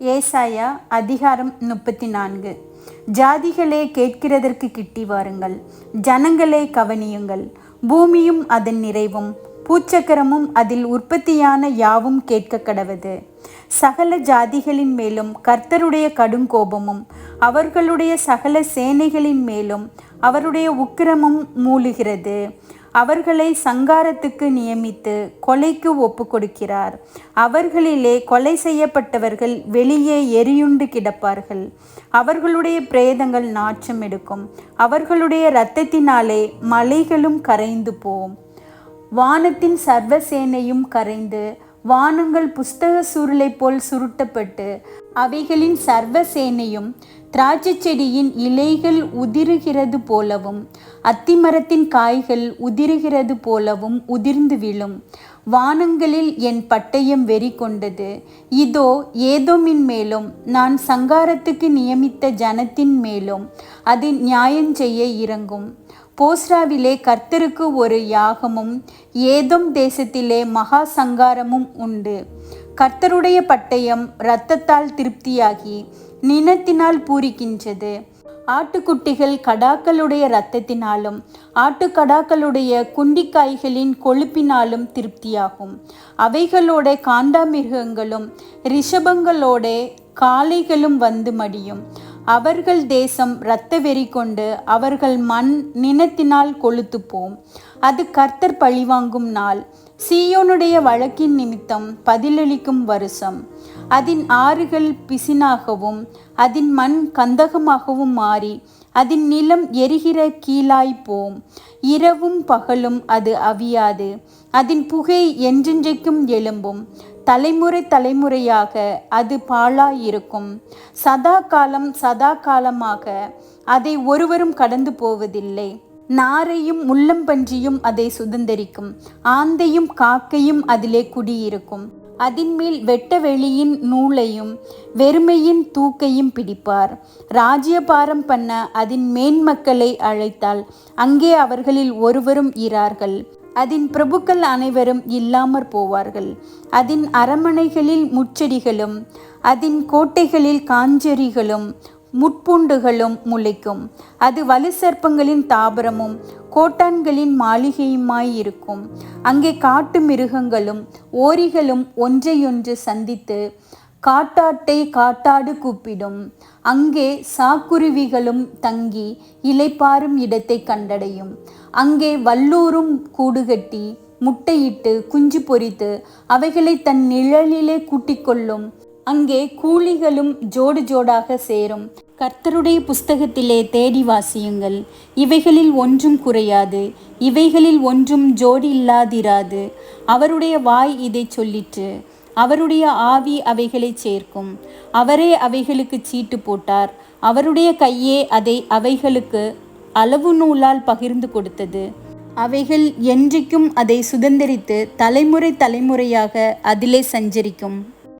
ஏசாயா அதிகாரம் முப்பத்தி நான்கு ஜாதிகளே கேட்கிறதற்கு கிட்டி வாருங்கள். ஜனங்களே கவனியுங்கள். பூமியும் அதன் நிறைவும் பூச்சக்கரமும் அதில் உற்பத்தியான யாவும் கேட்க கடவது. சகல ஜாதிகளின் மேலும் கர்த்தருடைய கடும் கோபமும் அவர்களுடைய சகல சேனைகளின் மேலும் அவருடைய உக்கிரமும் மூழுகிறது. அவர்களை சங்காரத்துக்கு நியமித்து கொலைக்கு ஒப்பு கொடுக்கிறார் அவர்களிலே கொலை செய்யப்பட்டவர்கள் வெளியே எரியுண்டு கிடப்பார்கள். அவர்களுடைய பிரேதங்கள் நாற்றம் எடுக்கும். அவர்களுடைய இரத்தத்தினாலே மலைகளும் கரைந்து போம். வானத்தின் சர்வசேனையும் கரைந்து வானங்கள் புஸ்தக சுருளை போல் சுருட்டப்பட்டு அவைகளின் சர்வசேனையும் திராட்சை செடியின் இலைகள் உதிருகிறது போலவும் அத்திமரத்தின் காய்கள் உதிருகிறது போலவும் உதிர்ந்து விழும். வானங்களில் என் பட்டயம் வெறி கொண்டது இதோ ஏதோமின் மேலும் நான் சங்காரத்துக்கு நியமித்த ஜனத்தின் மேலும் அது நியாயஞ்செய்ய இறங்கும். போஸ்ராவிலே கர்த்தருக்கு ஒரு யாகமும் ஏதோம் தேசத்திலே மகா சங்காரமும் உண்டு. கர்த்தருடைய பட்டயம் இரத்தத்தால் திருப்தியாகி நினத்தினால் பூரிக்கின்றது. ஆட்டுக்குட்டிகள் கடாக்களுடைய இரத்தத்தினாலும் ஆட்டுக்கடாக்களுடைய குண்டிக்காய்களின் கொழுப்பினாலும் திருப்தியாகும். அவைகளோட காண்டாமிருகங்களும் ரிஷபங்களோட காளைகளும் வந்து மடியும். அவர்கள் தேசம் இரத்த வெறி கொண்டு அவர்கள் மண் நினத்தினால் கொளுத்துப்போம். அது கர்த்தர் பழிவாங்கும் நாள். சீயோனுடைய வழக்கின் நிமித்தம் பதிலளிக்கும் வருஷம். அதன் ஆறுகள் பிசினாகவும் அதன் மண் கந்தகமாகவும் மாறி அதன் நிலம் எரிகிற கீழாய் போம் இரவும் பகலும் அது அவியாது. அதன் புகை என்றென்றைக்கும் எழும்பும். தலைமுறை தலைமுறையாக அது பாழாயிருக்கும். சதா காலம் சதா காலமாக அதை ஒருவரும் கடந்து போவதில்லை. நாரையும் முள்ளம்பன்றியும் அதை சுதந்தரிக்கும். ஆந்தையும் காக்கையும் அதிலே குடியிருக்கும். அதின்மேல் வெட்ட வெளியின் நூலையும் வெறுமையின் தூக்கையும் பிடிப்பார். ராஜ்யபாரம் பண்ண அதன் மேன்மக்களை அழைத்தால் அங்கே அவர்களில் ஒருவரும் இரார்கள். அதன் பிரபுக்கள் அனைவரும் இல்லாமற் போவார்கள். அதன் அரமனைகளில் முச்செடிகளும் அதன் கோட்டைகளில் காஞ்செறிகளும் முட்பூண்டுகளும் முளைக்கும். அது வலு சர்ப்பங்களின் தாபரமும் கோட்டான்களின் மாளிகையுமாயிருக்கும் அங்கே காட்டு மிருகங்களும் ஓரிகளும் ஒன்றையொன்று சந்தித்து காட்டாட்டை காட்டாடு கூப்பிடும். அங்கே சாக்குருவிகளும் தங்கி இலைப்பாரும் இடத்தை கண்டடையும். அங்கே வல்லூரும் கூடுகட்டி முட்டையிட்டு குஞ்சு பொரித்து அவைகளை தன் நிழலிலே கூட்டிக்கொள்ளும் அங்கே கூலிகளும் ஜோடு ஜோடாக சேரும். கர்த்தருடைய புஸ்தகத்திலே தேடி வாசியுங்கள். இவைகளில் ஒன்றும் குறையாது. இவைகளில் ஒன்றும் ஜோடி இல்லாதிராது அவருடைய வாய் இதை சொல்லிற்று. அவருடைய ஆவி அவைகளை சேர்க்கும். அவரே அவைகளுக்கு சீட்டு போட்டார். அவருடைய கையே அதை அவைகளுக்கு அளவு நூலால் பகிர்ந்து கொடுத்தது. அவைகள் என்றைக்கும் அதை சுதந்திரித்து தலைமுறை தலைமுறையாக அதிலே சஞ்சரிக்கும்.